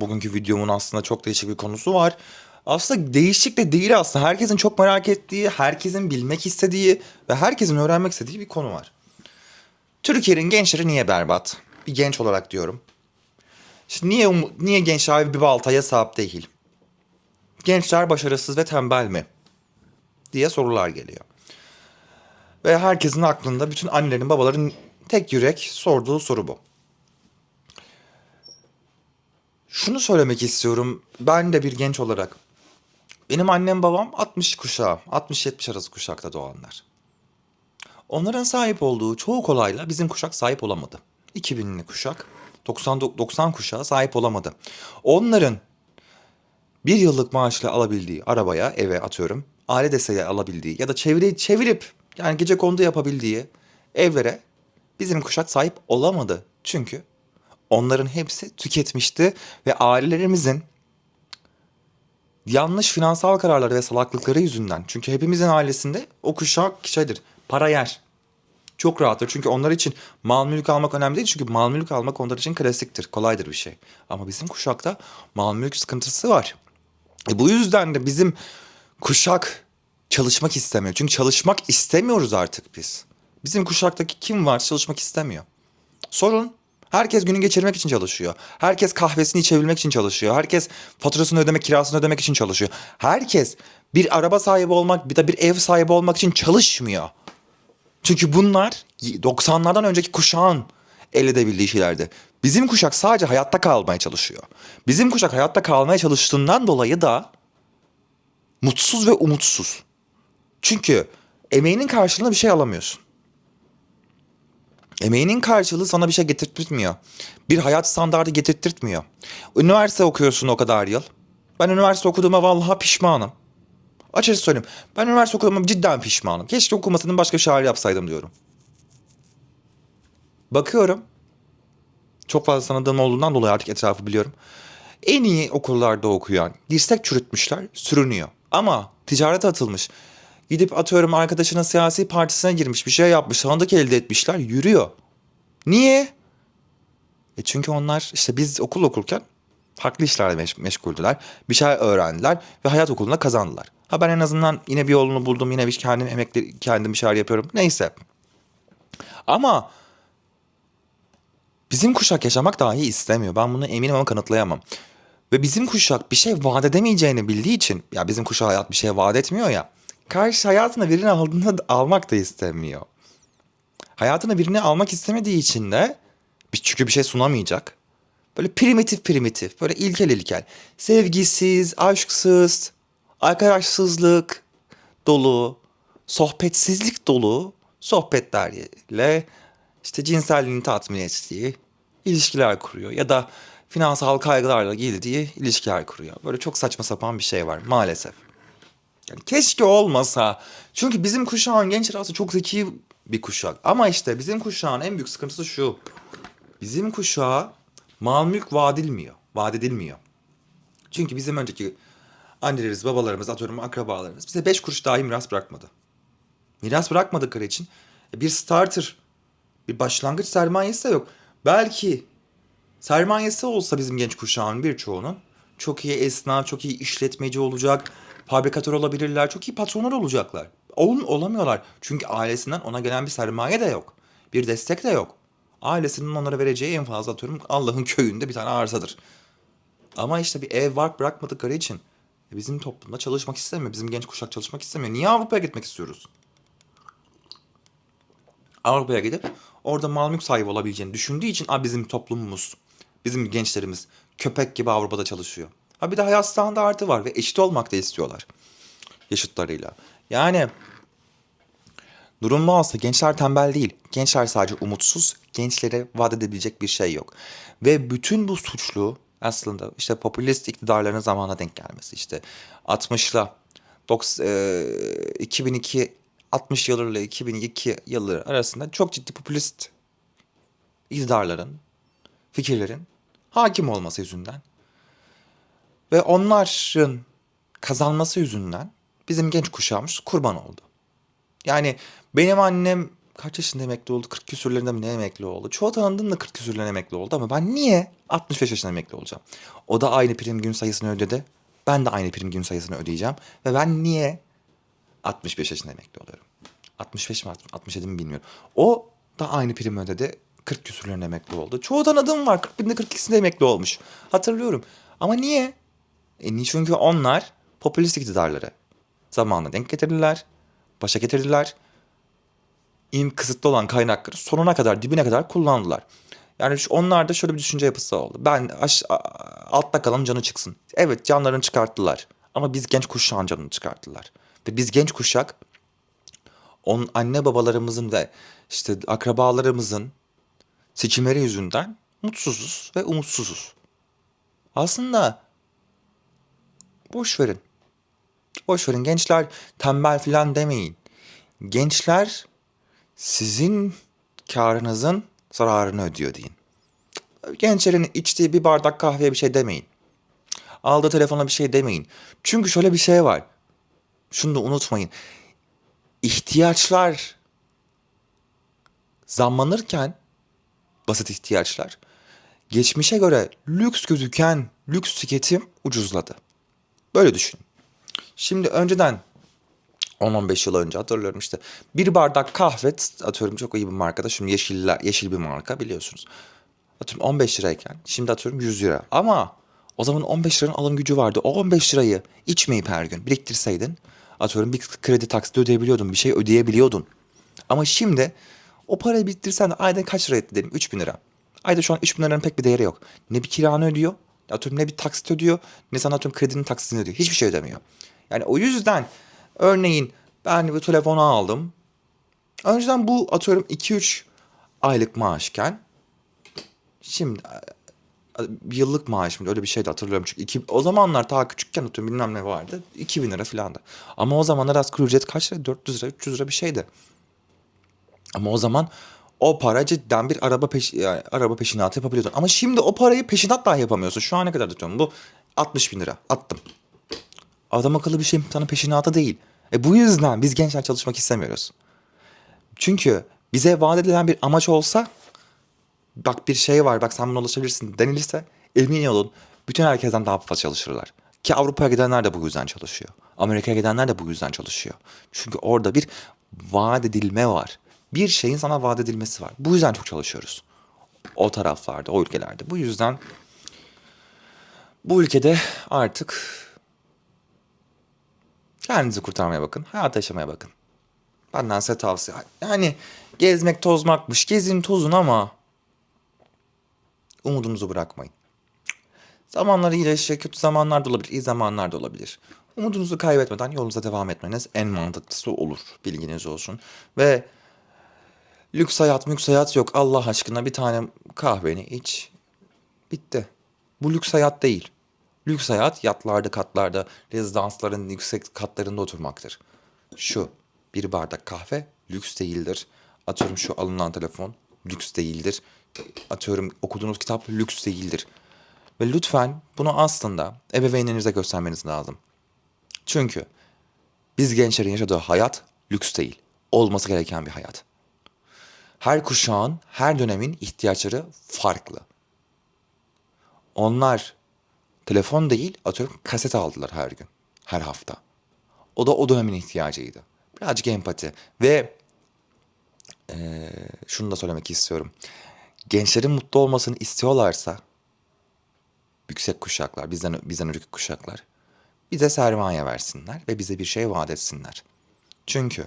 Bugünkü videomun aslında çok değişik bir konusu var. Aslında değişik de değil aslında. Herkesin çok merak ettiği, herkesin bilmek istediği ve herkesin öğrenmek istediği bir konu var. Türkiye'nin gençleri niye berbat? Bir genç olarak diyorum. Şimdi niye um- niye gençler bir baltaya sahip değil? Gençler başarısız ve tembel mi? diye sorular geliyor. Ve herkesin aklında bütün annelerin babaların tek yürek sorduğu soru bu. Şunu söylemek istiyorum ben de bir genç olarak. Benim annem babam 60 kuşağı, 60-70 arası kuşakta doğanlar. Onların sahip olduğu çoğu kolayla bizim kuşak sahip olamadı. 2000'li kuşak, 90, 90 kuşağı sahip olamadı. Onların bir yıllık maaşla alabildiği arabaya, eve atıyorum, aile desteği alabildiği ya da çevreyi çevirip yani gece kondu yapabildiği evlere bizim kuşak sahip olamadı. Çünkü onların hepsi tüketmişti ve ailelerimizin yanlış finansal kararları ve salaklıkları yüzünden. Çünkü hepimizin ailesinde o kuşak şeydir, para yer. Çok rahattır çünkü onlar için mal mülk almak önemli değil. Çünkü mal mülk almak onlar için klasiktir, kolaydır bir şey. Ama bizim kuşakta mal mülk sıkıntısı var. E bu yüzden de bizim kuşak çalışmak istemiyor. Çünkü çalışmak istemiyoruz artık biz. Bizim kuşaktaki kim var çalışmak istemiyor. Sorun. Herkes günü geçirmek için çalışıyor. Herkes kahvesini içebilmek için çalışıyor. Herkes faturasını ödemek, kirasını ödemek için çalışıyor. Herkes bir araba sahibi olmak, bir de bir ev sahibi olmak için çalışmıyor. Çünkü bunlar 90'lardan önceki kuşağın elde edebildiği şeylerdi. Bizim kuşak sadece hayatta kalmaya çalışıyor. Bizim kuşak hayatta kalmaya çalıştığından dolayı da mutsuz ve umutsuz. Çünkü emeğinin karşılığında bir şey alamıyorsun. Emeğinin karşılığı sana bir şey getirtmiyor. Bir hayat standardı getirtmiyor. Üniversite okuyorsun o kadar yıl. Ben üniversite okuduğuma vallahi pişmanım. Açıkçası söyleyeyim. Ben üniversite okuduğuma cidden pişmanım. Keşke okumasaydım başka bir şeyler yapsaydım diyorum. Bakıyorum. Çok fazla tanıdığım olduğundan dolayı artık etrafı biliyorum. En iyi okullarda okuyan, dirsek çürütmüşler, sürünüyor. Ama ticarete atılmış. Gidip atıyorum arkadaşının siyasi partisine girmiş, bir şey yapmış, sandık elde etmişler, yürüyor. Niye? E çünkü onlar işte biz okul okurken farklı işlerle meş- meşguldüler. Bir şey öğrendiler ve hayat okulunda kazandılar. Ha ben en azından yine bir yolunu buldum. Yine bir kendim emekli kendim bir şeyler yapıyorum. Neyse. Ama bizim kuşak yaşamak dahi istemiyor. Ben bunu eminim ama kanıtlayamam. Ve bizim kuşak bir şey vaat edemeyeceğini bildiği için ya bizim kuşak hayat bir şey vaat etmiyor ya. Karşı hayatına birini aldığında da almak da istemiyor. Hayatına birini almak istemediği için de çünkü bir şey sunamayacak. Böyle primitif primitif, böyle ilkel ilkel. Sevgisiz, aşksız, arkadaşsızlık dolu, sohbetsizlik dolu sohbetlerle işte cinselliğini tatmin ettiği ilişkiler kuruyor. Ya da finansal kaygılarla girdiği ilişkiler kuruyor. Böyle çok saçma sapan bir şey var maalesef. Yani keşke olmasa. Çünkü bizim kuşağın gençleri aslında çok zeki bir kuşak. Ama işte bizim kuşağın en büyük sıkıntısı şu. Bizim kuşağa mal mülk vaat. Vaat edilmiyor. Çünkü bizim önceki annelerimiz, babalarımız, atıyorum akrabalarımız bize beş kuruş dahi miras bırakmadı. Miras bırakmadıkları için bir starter, bir başlangıç sermayesi de yok. Belki sermayesi olsa bizim genç kuşağın birçoğunun çok iyi esnaf, çok iyi işletmeci olacak, fabrikatör olabilirler, çok iyi patronlar olacaklar. Ol, olamıyorlar. Çünkü ailesinden ona gelen bir sermaye de yok. Bir destek de yok. Ailesinin onlara vereceği en fazla atıyorum Allah'ın köyünde bir tane arsadır. Ama işte bir ev var bırakmadıkları için e, bizim toplumda çalışmak istemiyor. Bizim genç kuşak çalışmak istemiyor. Niye Avrupa'ya gitmek istiyoruz? Avrupa'ya gidip orada mal mülk sahibi olabileceğini düşündüğü için "Aa, bizim toplumumuz, bizim gençlerimiz köpek gibi Avrupa'da çalışıyor. Ha bir de hayat standartı var ve eşit olmak da istiyorlar yaşıtlarıyla. Yani durum bu aslında gençler tembel değil. Gençler sadece umutsuz. Gençlere vaat edebilecek bir şey yok. Ve bütün bu suçlu aslında işte popülist iktidarların zamana denk gelmesi. işte 60'la 90, e, 2002 60 yıllarıyla 2002 yılları arasında çok ciddi popülist iktidarların, fikirlerin hakim olması yüzünden ve onların kazanması yüzünden bizim genç kuşağımız kurban oldu. Yani benim annem kaç yaşında emekli oldu? 40 küsürlerinde mi ne emekli oldu? Çoğu tanıdığım da 40 küsürlerinde emekli oldu ama ben niye 65 yaşında emekli olacağım? O da aynı prim gün sayısını ödedi. Ben de aynı prim gün sayısını ödeyeceğim. Ve ben niye 65 yaşında emekli oluyorum? 65 mi 67 mi bilmiyorum. O da aynı prim ödedi. 40 küsürlerinde emekli oldu. Çoğu tanıdığım var. 40 binde 42'sinde emekli olmuş. Hatırlıyorum. Ama niye? E? Çünkü onlar popülist iktidarları. Zamanla denk getirdiler. Başa getirdiler. İm kısıtlı olan kaynakları sonuna kadar, dibine kadar kullandılar. Yani onlarda şöyle bir düşünce yapısı oldu. Ben aş, altta kalan canı çıksın. Evet canlarını çıkarttılar. Ama biz genç kuşağın canını çıkarttılar. Ve biz genç kuşak on anne babalarımızın ve işte akrabalarımızın seçimleri yüzünden mutsuzuz ve umutsuzuz. Aslında boş verin. Boş verin gençler tembel falan demeyin. Gençler sizin karınızın zararını ödüyor deyin. Gençlerin içtiği bir bardak kahveye bir şey demeyin. Aldığı telefona bir şey demeyin. Çünkü şöyle bir şey var. Şunu da unutmayın. İhtiyaçlar zamlanırken basit ihtiyaçlar geçmişe göre lüks gözüken lüks tüketim ucuzladı. Böyle düşünün. Şimdi önceden 10-15 yıl önce hatırlıyorum işte bir bardak kahve atıyorum çok iyi bir markada şimdi yeşiller, yeşil bir marka biliyorsunuz. Atıyorum 15 lirayken şimdi atıyorum 100 lira ama o zaman 15 liranın alım gücü vardı. O 15 lirayı içmeyip her gün biriktirseydin atıyorum bir kredi taksiti ödeyebiliyordun bir şey ödeyebiliyordun. Ama şimdi o parayı biriktirsen de ayda kaç lira etti diyelim 3000 lira. Ayda şu an 3000 liranın pek bir değeri yok. Ne bir kiranı ödüyor atıyorum ne bir taksit ödüyor ne sana atıyorum kredinin taksitini ödüyor. Hiçbir şey ödemiyor. Yani o yüzden örneğin ben bir telefonu aldım. Önceden bu atıyorum 2-3 aylık maaşken şimdi e, yıllık maaş mı öyle bir şeydi hatırlıyorum çünkü iki, o zamanlar daha küçükken atıyorum bilmem ne vardı 2000 lira filandı. Ama o zamanlar asgari ücret kaç lira 400 lira 300 lira bir şeydi. Ama o zaman o para cidden bir araba peş, yani araba peşinatı yapabiliyordun. Ama şimdi o parayı peşinat dahi yapamıyorsun. Şu ana kadar tutuyorum. Bu 60 bin lira. Attım. Adam akıllı bir şey sana peşinatı değil. E bu yüzden biz gençler çalışmak istemiyoruz. Çünkü bize vaat edilen bir amaç olsa bak bir şey var bak sen buna ulaşabilirsin denilirse emin olun bütün herkesten daha fazla çalışırlar. Ki Avrupa'ya gidenler de bu yüzden çalışıyor. Amerika'ya gidenler de bu yüzden çalışıyor. Çünkü orada bir vaat edilme var. Bir şeyin sana vaat edilmesi var. Bu yüzden çok çalışıyoruz. O taraflarda, o ülkelerde. Bu yüzden bu ülkede artık kendinizi kurtarmaya bakın. Hayat yaşamaya bakın. Benden size tavsiye. Yani gezmek tozmakmış. Gezin tozun ama umudunuzu bırakmayın. Zamanlar iyileşecek, kötü zamanlar da olabilir, iyi zamanlar da olabilir. Umudunuzu kaybetmeden yolunuza devam etmeniz en mantıklısı olur. Bilginiz olsun. Ve lüks hayat, mülks hayat yok. Allah aşkına bir tane kahveni iç. Bitti. Bu lüks hayat değil. Lüks hayat yatlarda, katlarda, rezidansların yüksek katlarında oturmaktır. Şu bir bardak kahve lüks değildir. Atıyorum şu alınan telefon lüks değildir. Atıyorum okuduğunuz kitap lüks değildir. Ve lütfen bunu aslında ebeveynlerinize göstermeniz lazım. Çünkü biz gençlerin yaşadığı hayat lüks değil. Olması gereken bir hayat. Her kuşağın, her dönemin ihtiyaçları farklı. Onlar telefon değil, atıyorum kaset aldılar her gün, her hafta. O da o dönemin ihtiyacıydı. Birazcık empati ve eee, şunu da söylemek istiyorum. Gençlerin mutlu olmasını istiyorlarsa yüksek kuşaklar, bizden bizden önceki kuşaklar bize sermaye versinler ve bize bir şey vaat etsinler. Çünkü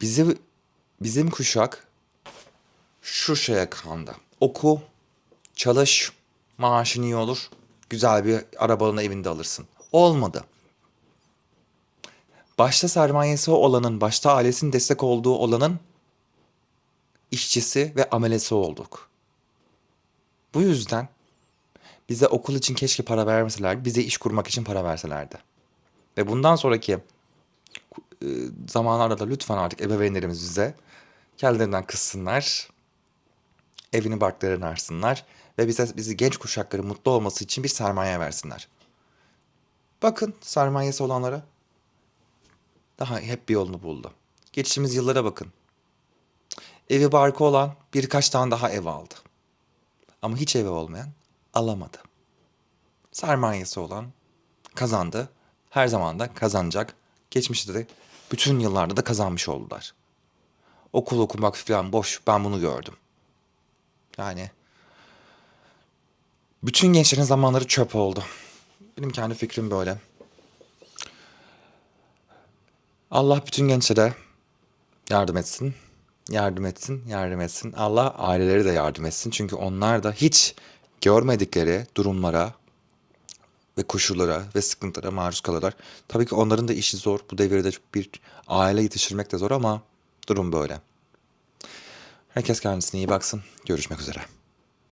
bizi bizim kuşak şu şeye kandı. Oku, çalış, maaşın iyi olur, güzel bir arabanı evinde alırsın. Olmadı. Başta sermayesi olanın, başta ailesinin destek olduğu olanın işçisi ve amelesi olduk. Bu yüzden bize okul için keşke para vermeselerdi, bize iş kurmak için para verselerdi. Ve bundan sonraki e, zamanlarda da lütfen artık ebeveynlerimiz bize kendilerinden kızsınlar, evini barklarını arsınlar ve bize bizi genç kuşakların mutlu olması için bir sermaye versinler. Bakın sermayesi olanlara daha hep bir yolunu buldu. Geçtiğimiz yıllara bakın. Evi barkı olan birkaç tane daha ev aldı. Ama hiç evi olmayan alamadı. Sermayesi olan kazandı. Her zaman da kazanacak. Geçmişte de bütün yıllarda da kazanmış oldular. Okul okumak falan boş. Ben bunu gördüm. Yani bütün gençlerin zamanları çöp oldu. Benim kendi fikrim böyle. Allah bütün gençlere yardım etsin. Yardım etsin, yardım etsin. Allah aileleri de yardım etsin. Çünkü onlar da hiç görmedikleri durumlara ve koşullara ve sıkıntılara maruz kalırlar. Tabii ki onların da işi zor. Bu devirde bir aile yetiştirmek de zor ama durum böyle. Herkes kendisine iyi baksın. Görüşmek üzere.